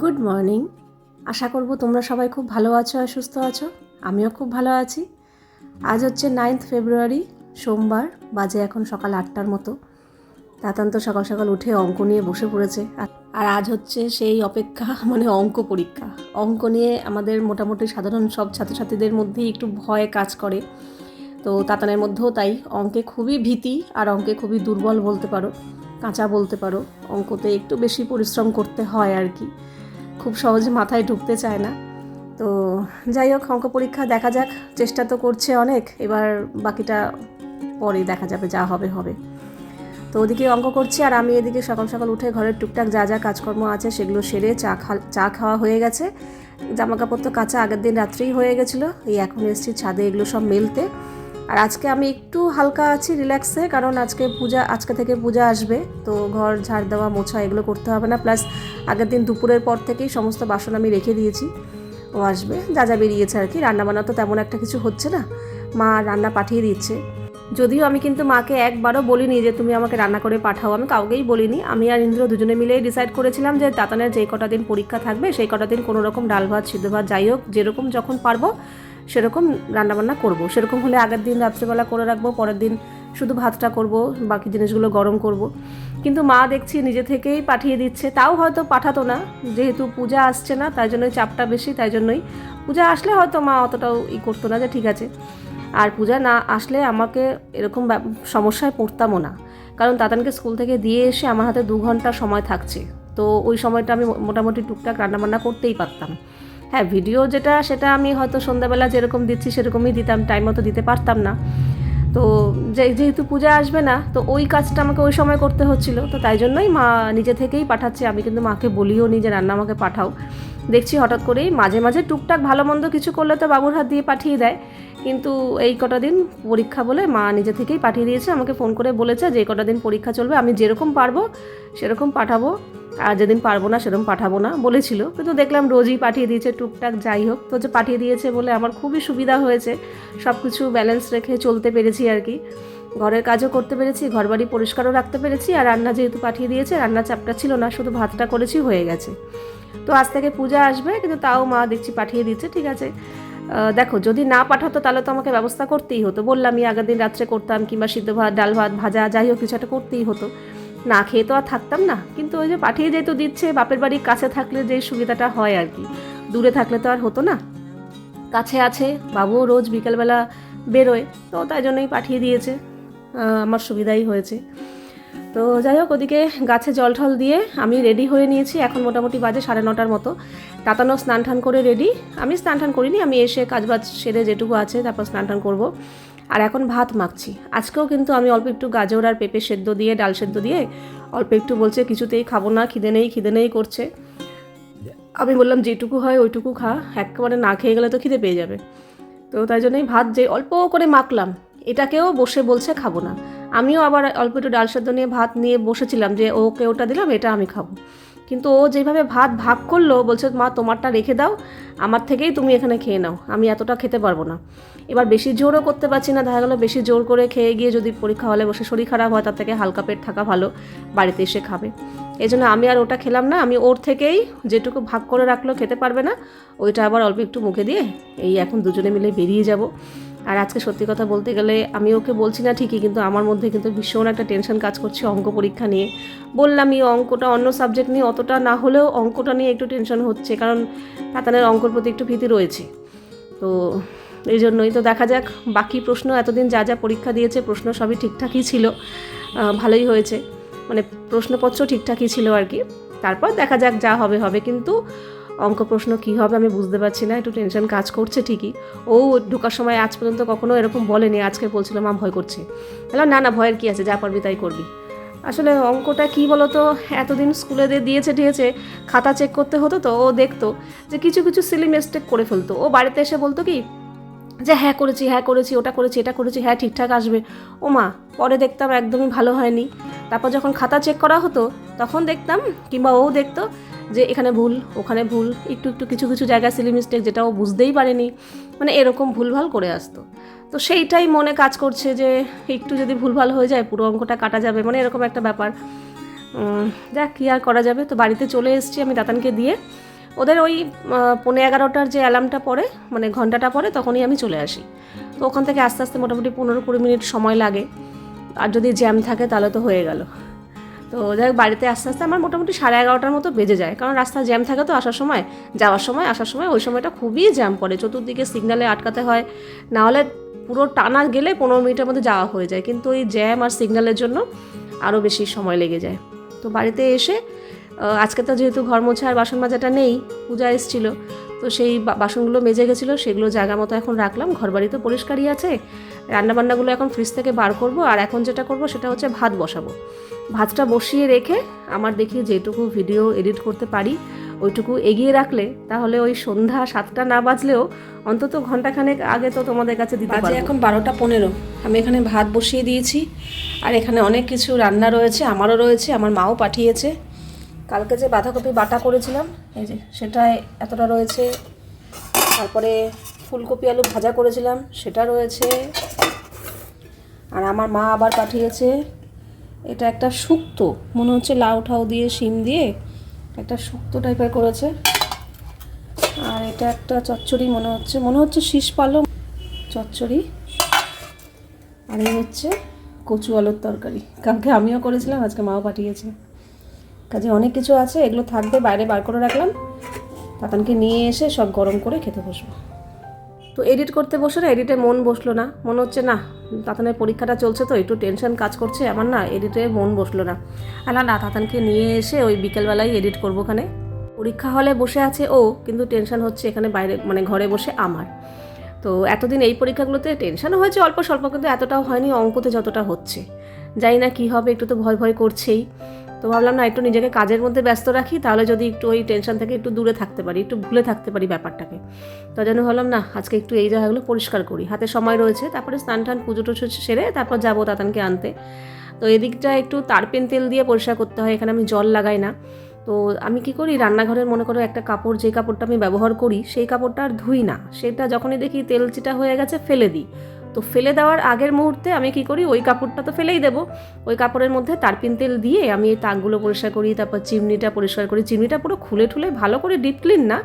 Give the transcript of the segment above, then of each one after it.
Good morning আশা করব তোমরা সবাই খুব ভালো আছো আর সুস্থ আছো। আমিও খুব ভালো আছি। আজ হচ্ছে নাইন্থ ফেব্রুয়ারি সোমবার, বাজে এখন সকাল আটটার মতো। তাতান তো সকাল সকাল উঠে অঙ্ক নিয়ে বসে পড়েছে। আর- আর আজ হচ্ছে সেই অপেক্ষা মানে অঙ্ক পরীক্ষা। অঙ্ক নিয়ে আমাদের মোটামুটি সাধারণ সব ছাত্রছাত্রীদের মধ্যেই একটু ভয় কাজ করে। তো তাতানের মধ্যেও তাই। অঙ্কে খুবই ভীতি আর অঙ্কে খুবই দুর্বল বলতে পারো, কাঁচা বলতে পারো। অঙ্কতে একটু বেশি পরিশ্রম করতে হয় আর কি। খুব সহজে মাথায় ঢুকতে চায় না। তো যাই হোক, অঙ্ক পরীক্ষা দেখা যাক। চেষ্টা তো করছে অনেক। এবার বাকিটা পরে দেখা যাবে যা হবে হবে। তো ওদিকে অঙ্ক করছি আর আমি এদিকে সকাল সকাল উঠে ঘরের টুকটাক যা যা কাজকর্ম আছে সেগুলো সেরে চা খা, চা খাওয়া হয়ে গেছে। জামা কাপড় তো কাঁচা আগের দিন রাত্রেই হয়ে গেছিল। এই এখন এসেছি ছাদে এগুলো সব মেলতে। আর আজকে আমি একটু হালকা আছি রিল্যাক্সে কারণ আজকে পূজা, আজকে থেকে পূজা আসবে, তো ঘর ঝাড় দেওয়া, মোছা এগুলো করতে হবে না। প্লাস আগের দিন দুপুরের পর থেকেই সমস্ত বাসন আমি রেখে দিয়েছি, ও আসবে, যা যা বেরিয়েছে আর কি। রান্নাবান্না তো তেমন একটা কিছু হচ্ছে না, মা রান্না পাঠিয়ে দিচ্ছে। যদিও আমি কিন্তু মাকে একবারও বলিনি যে তুমি আমাকে রান্না করে পাঠাও, আমি কাউকেই বলিনি। আমি আর ইন্দ্র দুজনে মিলেই ডিসাইড করেছিলাম যে তাতানের যে কটা দিন পরীক্ষা থাকবে, সেই কটা দিন কোনো রকম ডাল ভাত, সিদ্ধ ভাত, যাই হোক, যেরকম যখন পারব সেরকম রান্নাবান্না করব। সেরকম হলে আগের দিন রাত্রেবেলা করে রাখব, পরের দিন শুধু ভাতটা করব, বাকি জিনিসগুলো গরম করব। কিন্তু মা দেখছি নিজে থেকেই পাঠিয়ে দিচ্ছে। তাও হয়তো পাঠাতো না, যেহেতু পূজা আসছে না, তাই জন্যই চাপটা বেশি, তাই জন্যই পূজা আসলে হয়তো মা অতটাও ই করতো না যে ঠিক আছে। আর পূজা না আসলে আমাকে এরকম সমস্যায় পড়তামও না। কারণ তাতানকে স্কুল থেকে দিয়ে এসে আমার হাতে দু ঘণ্টা সময় থাকছে। তো ওই সময়টা আমি মোটামুটি টুকটাক রান্নাবান্না করতেই পারতাম। হ্যাঁ ভিডিও যেটা, সেটা আমি হয়তো সন্ধ্যাবেলা যেরকম দিচ্ছি, সেরকমই দিতাম টাইম মতো দিতে পারতাম না। তো যেহেতু পূজা আসবে না, তো ওই কাজটা আমাকে ওই সময় করতে হচ্ছিল। তো তাই জন্যই মা নিজে থেকেই পাঠাচ্ছে। আমি কিন্তু মাকে বলিও নি যে, রান্না আমাকে পাঠাও। দেখছি হঠাৎ করেই মাঝে মাঝে টুকটাক ভালো মন্দ কিছু করলে তো বাবুর হাত দিয়ে পাঠিয়ে দেয়। কিন্তু এই কটা দিন পরীক্ষা বলে মা নিজে থেকেই পাঠিয়ে দিয়েছে। আমাকে ফোন করে বলেছে যে, এই কটা দিন পরীক্ষা চলবে, আমি যেরকম পারব, সেরকম পাঠাবো। আর যেদিন পারব না সেরকম পাঠাবো না বলেছিল। কিন্তু দেখলাম রোজই পাঠিয়ে দিয়েছে, টুকটাক যাই হোক। তো যে পাঠিয়ে দিয়েছে বলে আমার খুবই সুবিধা হয়েছে। সব কিছু ব্যালেন্স রেখে চলতে পেরেছি আর কি। ঘরের কাজও করতে পেরেছি ঘর বাড়ি পরিষ্কারও রাখতে পেরেছি। আর রান্না যেহেতু পাঠিয়ে দিয়েছে রান্না চাপটা ছিল না, শুধু ভাতটা করেছি, হয়ে গেছে। তো আজ থেকে পূজা আসবে, কিন্তু তাও মা দেখছি পাঠিয়ে দিচ্ছে ঠিক আছে। দেখো, যদি না পাঠাতো তাহলে তো আমাকে ব্যবস্থা করতেই হতো। বললামই আগের দিন রাত্রে করতাম, কিংবা সিদ্ধ ভাত, ডাল ভাত, ভাজা, যাই হোক কিছু একটা করতেই হতো। না খেয়ে তো আর থাকতাম না। কিন্তু ওই যে পাঠিয়ে যেহেতু দিচ্ছে, বাপের বাড়ির কাছে থাকলে যে সুবিধাটা হয় আর কি। দূরে থাকলে তো আর হতো না। কাছে আছে, বাবুও রোজ বিকেলবেলা বেরোয়, তো তাই জন্যই পাঠিয়ে দিয়েছে। আমার সুবিধাই হয়েছে। তো যাই হোক, ওদিকে গাছে জল ঠল দিয়ে আমি রেডি হয়ে নিয়েছি, এখন মোটামুটি বাজে সাড়ে নটার মতো। তাতানো স্নান টান করে রেডি। আমি স্নান টান করিনি, আমি এসে কাজ বাজ সেরে যেটুকু আছে, তারপর স্নান টান করব। আর এখন ভাত মাখছি। আজকেও কিন্তু আমি অল্প একটু গাজর আর পেঁপে সেদ্ধ দিয়ে, ডাল সেদ্ধ দিয়ে অল্প একটু বলছে, কিছুতেই খাব না, খিদে নেই খিদে নেই করছে। আমি বললাম, যেটুকু হয় ওইটুকু খা, একেবারে না খেয়ে গেলে তো খিদে পেয়ে যাবে। তো তাই জন্যই ভাত যে অল্প করে মাখলাম, এটাকেও বসে বলছে খাব না। আমিও আবার অল্প একটু ডাল সেদ্ধ নিয়ে ভাত নিয়ে বসেছিলাম যে ওকে ওটা দিলাম, এটা আমি খাব। কিন্তু ও যেভাবে ভাত ভাগ করল, বলছে, মা, তোমারটা রেখে দাও, আমার থেকেই তুমি এখানে খেয়ে নাও, আমি এতটা খেতে পারব না। এবার বেশি জোরও করতে পারছি না, দেখা গেলো বেশি জোর করে খেয়ে গিয়ে যদি পরীক্ষা হলে বসে শরীর খারাপ হয়, তার থেকে হালকা পেট থাকা ভালো, বাড়িতে এসে খাবে। এই জন্য আমি আর ওটা খেলাম না, আমি ওর থেকেই যেটুকু ভাগ করে রাখল, খেতে পারবে না, ওইটা আবার অল্প একটু মুখে দিয়ে, এই এখন দুজনে মিলে বেরিয়ে যাব। আর আজকে সত্যি কথা বলতে গেলে আমি ওকে বলছি না ঠিকই, কিন্তু আমার মধ্যে কিন্তু ভীষণ একটা টেনশন কাজ করছে অঙ্ক পরীক্ষা নিয়ে। বললাম এই অঙ্কটা অন্য সাবজেক্ট নিয়ে অতটা না হলেও অঙ্কটা নিয়ে একটু টেনশন হচ্ছে, কারণ তাতানের অঙ্কর প্রতি একটু ভীতি রয়েছে। তো এই জন্যই তো দেখা যাক, বাকি প্রশ্ন এতদিন যা যা পরীক্ষা দিয়েছে প্রশ্ন সবই ঠিকঠাকই ছিল। ভালোই হয়েছে। মানে প্রশ্নপত্র ঠিকঠাকই ছিল আর কি। তারপর দেখা যাক যা হবে হবে। কিন্তু অঙ্ক প্রশ্ন কী হবে আমি বুঝতে পারছি না, একটু টেনশন কাজ করছে ঠিকই। ও ঢোকার সময় আজ পর্যন্ত কখনো এরকম বলেনি, আজকে বলছিল, মা, ভয় করছে। বললাম, না না, ভয়ের কী আছে, যা পারবি তাই করবি। আসলে অঙ্কটা কী বলো তো এতদিন স্কুলে দিয়ে দিয়েছে দিয়েছে খাতা চেক করতে হতো তো, ও দেখতো যে কিছু কিছু সিলি মিস্টেক করে ফেলতো। ও বাড়িতে এসে বলতো কি যে হ্যাঁ করেছি হ্যাঁ করেছি, ওটা করেছি, এটা করেছি হ্যাঁ ঠিকঠাক আসবে। ও মা পরে দেখতাম একদমই ভালো হয়নি। তারপর যখন খাতা চেক করা হতো, তখন দেখতাম কিংবা ও দেখতো যে এখানে ভুল, ওখানে ভুল, একটু একটু কিছু কিছু জায়গায় সিলি মিস্টেক যেটা ও বুঝতেই পারেনি। মানে এরকম ভুলভাল করে আসতো। তো সেইটাই মনে কাজ করছে যে একটু যদি ভুলভাল হয়ে যায়, পুরো অঙ্কটা কাটা যাবে। মানে এরকম একটা ব্যাপার। যাক, কী আর করা যাবে? তো বাড়িতে চলে এসেছি আমি দাতানকে দিয়ে। ওদের ওই আহ, পৌনে এগারোটার যে অ্যালার্মটা পড়ে মানে ঘন্টাটা পড়ে তখনই আমি চলে আসি। তো ওখান থেকে আস্তে আস্তে মোটামুটি পনেরো কুড়ি মিনিট সময় লাগে। আর যদি জ্যাম থাকে তাহলে তো হয়ে গেল। তো যাই বাড়িতে আস্তে আস্তে আমার মোটামুটি সাড়ে এগারোটার মতো বেজে যায়। কারণ রাস্তা জ্যাম থাকে তো আসার সময় যাওয়ার সময় আসার সময় ওই সময়টা খুবই জ্যাম পড়ে। চতুর্দিকে সিগনালে আটকাতে হয়। না হলে পুরো টানা গেলে পনেরো মিনিটের মধ্যে যাওয়া হয়ে যায়। কিন্তু ওই জ্যাম আর সিগন্যালের জন্য আরও বেশি সময় লেগে যায়। তো বাড়িতে এসে আজকে তো যেহেতু ঘর মোছা আর বাসন মাজাটা নেই পূজা এসেছিল তো সেই বাসনগুলো মেজে গেছিল সেগুলো জায়গা মতো এখন রাখলাম ঘর বাড়ি তো পরিষ্কারই আছে। রান্নাবান্নাগুলো এখন ফ্রিজ থেকে বার করব আর এখন যেটা করব সেটা হচ্ছে ভাত বসাবো। ভাতটা বসিয়ে রেখে আমার দেখি যেটুকু ভিডিও এডিট করতে পারি ওইটুকু এগিয়ে রাখলে তাহলে ওই সন্ধ্যা সাতটা না বাজলেও অন্তত ঘন্টাখানেক আগে তো তোমাদের কাছে দিতে পারব। এখন বারোটা পনেরো। আমি এখানে ভাত বসিয়ে দিয়েছি আর এখানে অনেক কিছু রান্না রয়েছে আমারও রয়েছে আমার মাও পাঠিয়েছে। কালকে যে বাঁধাকপি বাটা করেছিলাম, এই যে সেটা এতটা রয়েছে। তারপরে ফুলকপি আলু ভাজা করেছিলাম, সেটা রয়েছে। আর আমার মা আবার পাঠিয়েছে, এটা একটা শুক্তো, মনে হচ্ছে লাউ ঠাউ দিয়ে, শিম দিয়ে একটা শুক্তো টাইপের করেছে। আর এটা একটা চচ্চড়ি মনে হচ্ছে মনে হচ্ছে শীষ পালং। চচ্চড়ি। আর এই হচ্ছে কচু আলুর তরকারি। কালকে আমিও করেছিলাম, আজকে মাও পাঠিয়েছে। কাজে অনেক কিছু আছে, এগুলো থাকবে, বাইরে বার করে রাখলাম। তাতানকে নিয়ে এসে সব গরম করে খেতে বসবো। তো এডিট করতে বসে না এডিটে মন বসল না। মনে হচ্ছে, না, তাতানের পরীক্ষাটা চলছে তো, একটু টেনশন কাজ করছে, আমার না এডিটে মন বসল না। আলা না, তাতানকে নিয়ে এসে ওই বিকেলবেলায় এডিট করব ওখানে। পরীক্ষা হলে বসে আছে ও, কিন্তু টেনশন হচ্ছে এখানে বাইরে মানে ঘরে বসে আমার। তো এতদিন এই পরীক্ষাগুলোতে টেনশনও হয়েছে অল্প স্বল্প, কিন্তু এতটাও হয়নি অঙ্কতে যতটা হচ্ছে। জানি না কী হবে, একটু তো ভয় ভয় করছেই। তো ভাবলাম, না, একটু নিজেকে কাজের মধ্যে ব্যস্ত রাখি, তাহলে যদি একটু ওই টেনশন থেকে একটু দূরে থাকতে পারি, একটু ভুলে থাকতে পারি ব্যাপারটাকে। তো যেন ভাবলাম, না, আজকে একটু এই জায়গাগুলো পরিষ্কার করি। হাতে সময় রয়েছে, তারপরে স্নান টান, পুজো টুজো সেরে তারপর যাব তাতানকে আনতে। তো এদিকটা একটু তারপেন তেল দিয়ে পরিষ্কার করতে হয়, এখানে আমি জল লাগাই না। তো আমি কি করি, রান্নাঘরের মনে করো একটা কাপড়, যে কাপড়টা আমি ব্যবহার করি, সেই কাপড়টা আর ধুই না। সেটা যখনই দেখি তেল চিটা হয়ে গেছে, ফেলে দিই। তো ফেলে দেওয়ার আগের মুহূর্তে আমি কি করি? ওই কাপড়টা তো ফেলেই দেবো। ওই কাপড়ের মধ্যে তারপিন তেল দিয়ে আমি এই তাকগুলো পরিষ্কার করি, তারপর চিমনিটা পরিষ্কার করি। চিমনিটা পুরো খুলে ঠুলে ভালো করে ডিপ ক্লিন না।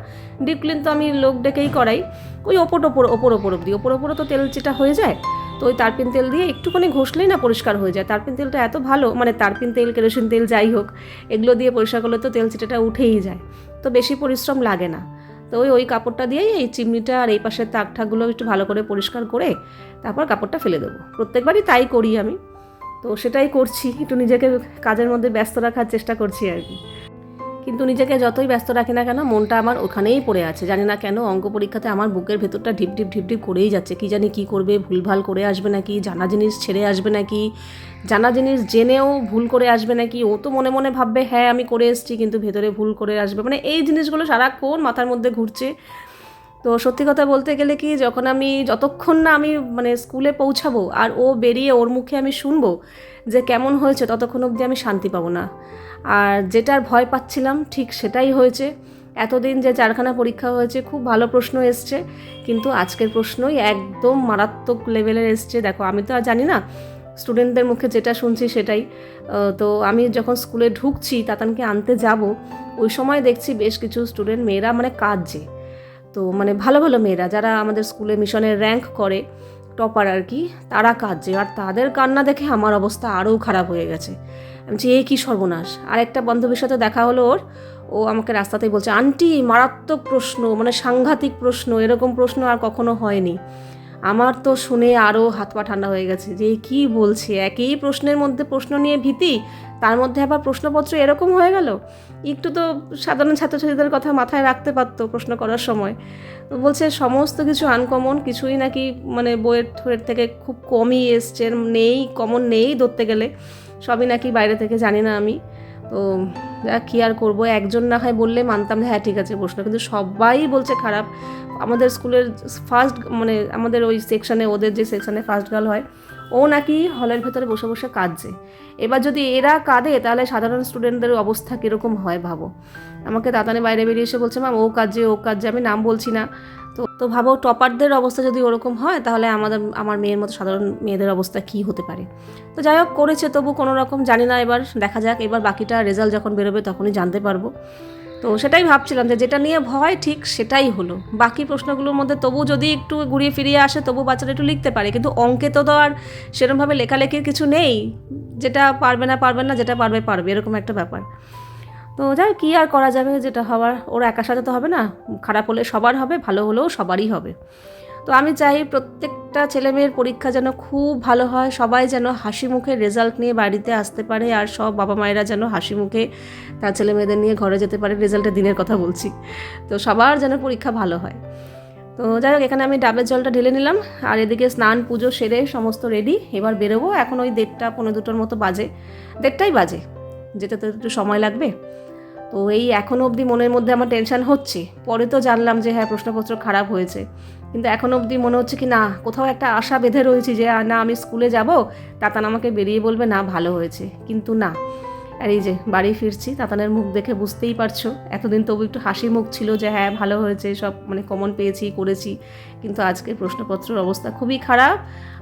ডিপ ক্লিন তো আমি লোক ডেকেই করাই। ওই ওপর ওপর ওপর ওপর অব্দি ওপর ওপরও তো তেল চিটা হয়ে যায়, তো ওই তারপিন তেল দিয়ে একটুখানি ঘষলেই না পরিষ্কার হয়ে যায়। তারপিন তেলটা এত ভালো মানে তারপিন তেল, কেরোসিন তেল যাই হোক, এগুলো দিয়ে পরিষ্কার করলে তো তেল চিটাটা উঠেই যায়। তো বেশি পরিশ্রম লাগে না। তো ওই ওই কাপড়টা দিয়েই এই চিমনিটা আর এই পাশের তাক ঠাকগুলো একটু ভালো করে পরিষ্কার করে তারপর কাপড়টা ফেলে দেবো। প্রত্যেকবারই তাই করি আমি। তো সেটাই করছি। একটু নিজেকে কাজের মধ্যে ব্যস্ত রাখার চেষ্টা করছি আর কি। কিন্তু নিজেকে যতই ব্যস্ত রাখি না কেন, মনটা আমার ওখানেই পড়ে আছে। জানি না কেন, অঙ্ক পরীক্ষাতে আমার বুকের ভেতরটা ঢিপ ঢিপ ঢিপ ঢিপ করেই যাচ্ছে। কি জানি কি করবে, ভুলভাল করে আসবে নাকি, জানা জিনিস ছেড়ে আসবে নাকি, জানা জিনিস জেনেও ভুল করে আসবে নাকি, ও তো মনে মনে ভাববে হ্যাঁ আমি করে এসেছি, কিন্তু ভেতরে ভুল করে আসবে। মানে এই জিনিসগুলো সারাক্ষণ মাথার মধ্যে ঘুরছে। তো সত্যি কথা বলতে গেলে কি, যখন আমি, যতক্ষণ না আমি মানে স্কুলে পৌঁছাবো আর ও বেরিয়ে ওর মুখে আমি শুনব যে কেমন হয়েছে, ততক্ষণ অবধি আমি শান্তি পাবো না। আর যেটার ভয় পাচ্ছিলাম, ঠিক সেটাই হয়েছে। এতদিন যে চারখানা পরীক্ষা হয়েছে, খুব ভালো প্রশ্ন এসছে। কিন্তু আজকের প্রশ্নই একদম মারাত্মক লেভেলের এসছে। দেখো, আমি তো আর জানি না, স্টুডেন্টদের মুখে যেটা শুনছি সেটাই। তো আমি যখন স্কুলে ঢুকছি, তাতানকে আনতে যাব, ওই সময় দেখছি বেশ কিছু স্টুডেন্ট, মেয়েরা মানে কাঁদছে। তো মানে ভালো ভালো মেয়েরা যারা আমাদের স্কুলে মিশনে র্যাঙ্ক করে টপার আর কি তারা কাঁদছে। আর তাদের কান্না দেখে আমার অবস্থা আরও খারাপ হয়ে গেছে। আমি বলছি, এ কী সর্বনাশ? আর একটা বান্ধবীর সাথে দেখা হলো ওর। ও আমাকে রাস্তাতেই বলছে আন্টি মারাত্মক প্রশ্ন মানে সাংঘাতিক প্রশ্ন এরকম প্রশ্ন আর কখনো হয়নি। আমার তো শুনে আরও হাত পা ঠান্ডা হয়ে গেছে যে কী বলছে? একই প্রশ্নের মধ্যে প্রশ্ন নিয়ে ভীতি, তার মধ্যে আবার প্রশ্নপত্র এরকম হয়ে গেল? একটু তো সাধারণ ছাত্রছাত্রীদের কথা মাথায় রাখতে পারতো প্রশ্ন করার সময়। বলছে, সমস্ত কিছু আনকমন কিছুই নাকি মানে বইয়ের থ্রুয়ের থেকে খুব কমই এসছে, নেই কমন নেই ধরতে গেলে। সবই নাকি বাইরে থেকে জানি না আমি। তো যা কী আর করব? একজন না হয় বললে মানতাম হ্যাঁ ঠিক আছে প্রশ্ন কিন্তু সবাই বলছে খারাপ। আমাদের স্কুলের ফার্স্ট মানে আমাদের ওই সেকশানে ওদের যে সেকশানে ফার্স্ট গার্ল হয় ও নাকি হলের ভেতরে বসে বসে কাঁদছে। এবার যদি এরা কাঁদে, তাহলে সাধারণ স্টুডেন্টদের অবস্থা কীরকম হয় ভাবো। আমাকে তাতানে বাইরে বেরিয়ে এসে বলছে ম্যাম ও কাজে ও কাজে আমি নাম বলছি না। তো তো ভাবো, টপারদের অবস্থা যদি ওরকম হয়, তাহলে আমাদের, আমার মেয়ের মতো সাধারণ মেয়েদের অবস্থা কী হতে পারে? তো যাই হোক, করেছে, তবু কোনো রকম জানি না, এবার দেখা যাক, এবার বাকিটা রেজাল্ট যখন বেরোবে, তখনই জানতে পারব। তো সেটাই ভাবছিলাম যে যেটা নিয়ে ভয়, ঠিক সেটাই হলো। বাকি প্রশ্নগুলোর মধ্যে তবু যদি একটু ঘুরিয়ে ফিরিয়ে আসে, তবু বাচ্চারা একটু লিখতে পারে। কিন্তু অঙ্কে তো তো আর সেরকমভাবে লেখালেখির কিছু নেই। যেটা পারবে না পারবে না, যেটা পারবে পারবে, এরকম একটা ব্যাপার। তো যাই কী আর করা যাবে? যেটা হওয়ার, ওর একার সাথে তো হবে না। খারাপ হলে সবার হবে, ভালো হলেও সবারই হবে। তো আমি চাই প্রত্যেকটা ছেলে মেয়ের পরীক্ষা যেন খুব ভালো হয়, সবাই যেন হাসি মুখে রেজাল্ট নিয়ে বাড়িতে আসতে পারে আর সব বাবা মায়েরা যেন হাসি মুখে তার ছেলে মেয়েদের নিয়ে ঘরে যেতে পারে রেজাল্টের দিনের কথা বলছি। তো সবার যেন পরীক্ষা ভালো হয়। তো যাই হোক, এখানে আমি ডাবের জলটা ঢেলে নিলাম আর এদিকে স্নান, পুজো সেরে সমস্ত রেডি এবার বেরোবো। এখন ওই দেড়টা পনেরো দুটোর মতো বাজে, দেড়টাই বাজে যেতে তো একটু সময় লাগবে। তো এই এখনও অবধি মনের মধ্যে আমার টেনশন হচ্ছে। পরে তো জানলাম যে হ্যাঁ প্রশ্নপত্র খারাপ হয়েছে। কিন্তু এখনও অবধি মনে হচ্ছে কি না, কোথাও একটা আশা বেঁধে রয়েছি যে না, আমি স্কুলে যাব। তাতান আমাকে বেরিয়ে বলবে, না, ভালো হয়েছে। কিন্তু না। আর এই যে, বাড়ি ফিরছি, তাতানের মুখ দেখে বুঝতেই পারছ। এতদিন তবু একটু হাসি মুখ ছিল যে হ্যাঁ ভালো হয়েছে, সব মানে কমন পেয়েছি, করেছি। কিন্তু আজকে প্রশ্নপত্রের অবস্থা খুবই খারাপ,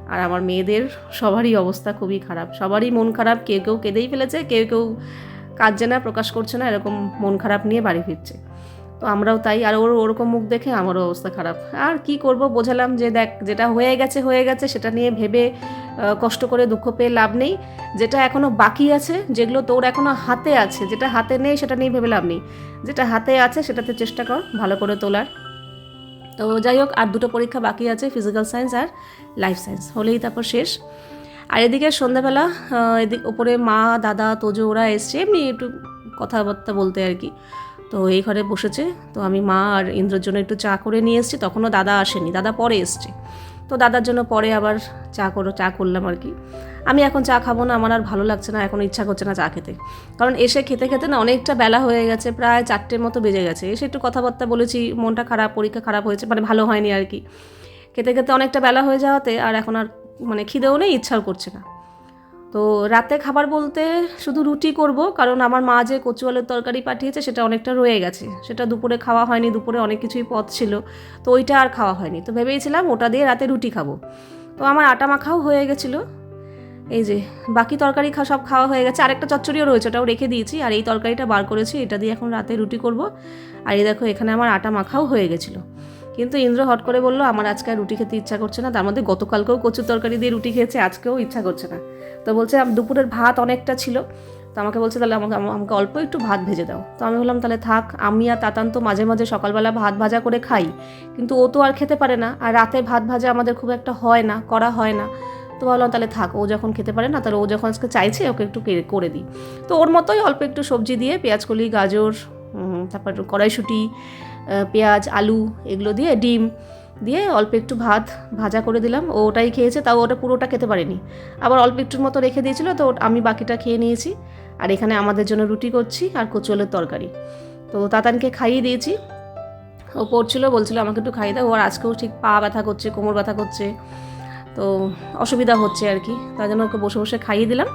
আর আমার মেয়েদের সবারই অবস্থা খুবই খারাপ। সবারই মন খারাপ, কেউ কেউ কেঁদেই ফেলেছে, কেউ কেউ কাঁদছে না প্রকাশ করছে না, এরকম মন খারাপ নিয়ে বাড়ি ফিরছে। তো আমরাও তাই, আর ওর ওরকম মুখ দেখে আমারও অবস্থা খারাপ। আর কি করব বোঝালাম যে দেখ, যেটা হয়ে গেছে হয়ে গেছে, সেটা নিয়ে ভেবে কষ্ট করে দুঃখ পেয়ে লাভ নেই। যেটা এখনও বাকি আছে, যেগুলো তোর এখনও হাতে আছে, যেটা হাতে নেই, সেটা নিয়ে ভেবে লাভ নেই। যেটা হাতে আছে, সেটাতে চেষ্টা কর, ভালো করে তোলার। তো যাই হোক, আর দুটো পরীক্ষা বাকি আছে ফিজিক্যাল সায়েন্স আর লাইফ সায়েন্স হলেই তারপর শেষ। আর এদিকে সন্ধ্যাবেলা এদিক ওপরে মা, দাদা, তোজো, ওরা এসছে, এমনি একটু কথাবার্তা বলতে আর কি। তো এই ঘরে বসেছে। তো আমি মা আর ইন্দ্রর জন্য একটু চা করে নিয়ে এসেছি। তখনও দাদা আসেনি। দাদা পরে এসছে। তো দাদার জন্য পরে আবার চা করো, চা করলাম আর কি। আমি এখন চা খাব না, আমার আর ভালো লাগছে না, এখন ইচ্ছা করছে না চা খেতে। কারণ এসে খেতে খেতে না অনেকটা বেলা হয়ে গেছে, প্রায় চারটের মতো বেজে গেছে। এসে একটু কথাবার্তা বলেছি, মনটা খারাপ, পরীক্ষা খারাপ হয়েছে মানে ভালো হয়নি আর কি। খেতে খেতে অনেকটা বেলা হয়ে যাওয়াতে আর এখন আর মানে খিদেও নেই, ইচ্ছাও করছে না। তো রাতে খাবার বলতে শুধু রুটি করব, কারণ আমার মা যে কচু আলুর তরকারি পাঠিয়েছে সেটা অনেকটা রয়ে গেছে। সেটা দুপুরে খাওয়া হয়নি, দুপুরে অনেক কিছুই পথ ছিল, তো ওইটা আর খাওয়া হয়নি। তো ভেবেছিলাম ওটা দিয়ে রাতে রুটি খাব। তো আমার আটা মাখাও হয়ে গেছিল। এই যে, বাকি তরকারি সব খাওয়া হয়ে গেছে। আরেকটা চচ্চড়িও রয়েছে, ওটাও রেখে দিয়েছি। আর এই তরকারিটা বার করেছি, এটা দিয়ে এখন রাতে রুটি করব। আর এই দেখো, এখানে আমার আটা মাখাও হয়ে গেছিল। কিন্তু ইন্দ্র হট করে বলল, আমার আজকে আর রুটি খেতে ইচ্ছা করছে না। তার মধ্যে গতকালকেও কচুর তরকারি দিয়ে রুটি খেয়েছে, আজকেও ইচ্ছা করছে না। তো বলছে দুপুরের ভাত অনেকটা ছিল। তো আমাকে বলছে, তাহলে আমাকে, আমা- আমাকে অল্প একটু ভাত ভেজে দাও। তো আমি বললাম, তাহলে থাক, আমি আর তাতান তো মাঝে মাঝে সকালবেলা ভাত ভাজা করে খাই। কিন্তু ও তো আর খেতে পারে না। আর রাতে ভাত ভাজা আমাদের খুব একটা হয় না, করা হয় না। তো ভাবলাম, তাহলে থাক, ও যখন খেতে পারে না, তাহলে ও যখন আজকে চাইছে, ওকে একটু করে দিই। তো ওর মতোই অল্প একটু সবজি দিয়ে পেঁয়াজকলি গাজর তারপর কড়াইশুঁটি পেঁয়াজ, আলু এগুলো দিয়ে ডিম দিয়ে অল্প একটু ভাত ভাজা করে দিলাম। ও ওটাই খেয়েছে, তাও ওটা পুরোটা খেতে পারেনি। আবার অল্প একটুর মতো রেখে দিয়েছিল, তো আমি বাকিটা খেয়ে নিয়েছি। আর এখানে আমাদের জন্য রুটি করছি আর কচুলের তরকারি। তো তাতানকে খাইয়ে দিয়েছি। ও পড়ছিল, বলছিল, আমাকে একটু খাইয়ে দাও। ওর আজকেও ঠিক পা ব্যথা করছে, কোমর ব্যথা করছে। তো অসুবিধা হচ্ছে আর কি। তার জন্য ওকে বসে বসে খাইয়ে দিলাম।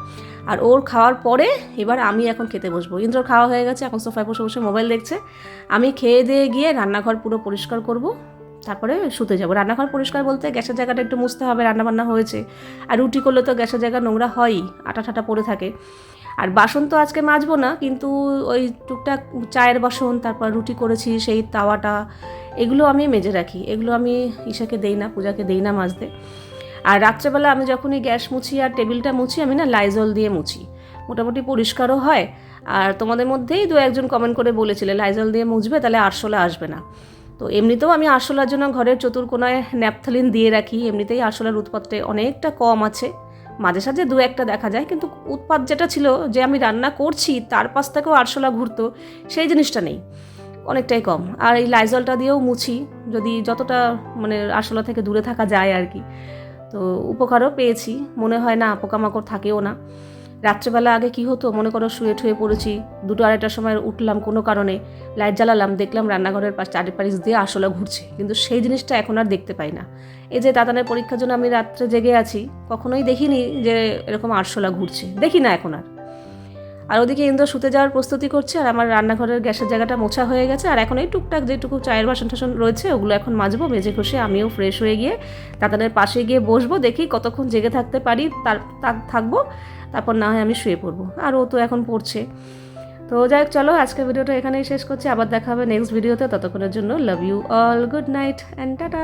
আর ওর খাওয়ার পরে এবার আমি এখন খেতে বসবো। ইন্দ্র খাওয়া হয়ে গেছে, এখন সোফায় বসে বসে মোবাইল দেখছে। আমি খেয়ে দিয়ে গিয়ে রান্নাঘর পুরো পরিষ্কার করব, তারপরে শুতে যাব। রান্নাঘর পরিষ্কার বলতে গ্যাসের জায়গাটা একটু মুছতে হবে, রান্নাবান্না হয়েছে। আর রুটি করলে তো গ্যাসের জায়গা নোংরা হয়ই, আটা ঠাটা পড়ে থাকে। আর বাসন তো আজকে মাজবো না, কিন্তু ওই টুকটাক চায়ের বাসন, তারপর রুটি করেছি, সেই তাওয়াটা, এগুলো আমি মেজে রাখি। এগুলো আমি ঈশাকে দেই না, পূজাকে দেই না মাজতে। আর রাত্রেবেলা আমি যখনই গ্যাস মুছি আর টেবিলটা মুছি, আমি না লাইজল দিয়ে মুছি। মোটামুটি পরিষ্কারও হয়। আর তোমাদের মধ্যেই দু একজন কমেন্ট করে বলেছিলে লাইজল দিয়ে মুছবে, তাহলে আরশোলা আসবে না। তো এমনিতেও আমি আরশোলার জন্য ঘরের চতুর্কোনায় ন্যাপথালিন দিয়ে রাখি। এমনিতেই আরশোলার উৎপাদটা অনেকটা কম আছে। মাঝে সাঝে দু একটা দেখা যায়, কিন্তু উৎপাদ যেটা ছিল যে আমি রান্না করছি, তার পাশ থেকেও আরশোলা ঘুরতো, সেই জিনিসটা নেই। অনেকটাই কম। আর এই লাইজলটা দিয়েও মুছি, যদি যতটা মানে আরশোলা থেকে দূরে থাকা যায় আর কি। তো উপকারও পেয়েছি। মনে হয় না, পোকামাকড় থাকেও না। রাত্রেবেলা আগে কি হতো? মনে করো শুয়ে ঠুয়ে পড়েছি। দুটো আড়াইটার সময় উঠলাম কোনো কারণে। লাইট জ্বালালাম, দেখলাম রান্নাঘরের পাশ চারিপাশ দিয়ে আসলে ঘুরছে। কিন্তু সেই জিনিসটা এখন আর দেখতে পাই না। এই যে দাদানের পরীক্ষার জন্য আমি রাত্রে জেগে আছি, কখনোই দেখিনি যে এরকম আরশোলা ঘুরছে। দেখি না এখন আর। আর ওদিকে ইন্দ্র শুতে যাওয়ার প্রস্তুতি করছে, আর আমার রান্নাঘরের গ্যাসের জায়গাটা মোছা হয়ে গেছে, আর এখন এই টুকটাক যেটুকু চায়ের বাসন টাসন রয়েছে, ওগুলো এখন মাজবো, মেজে ঘষে আমিও ফ্রেশ হয়ে গিয়ে দাদানের পাশে গিয়ে বসবো, দেখি কতক্ষণ জেগে থাকতে পারি, তার থাকব, তারপর না হয় আমি শুয়ে পড়ব, আর ও তো এখন পড়ছে। তো যাই হোক, চলো আজকের ভিডিওটা এখানেই শেষ করছি, আবার দেখা হবে নেক্সট ভিডিওতে ততক্ষণের জন্য love you all good night and tata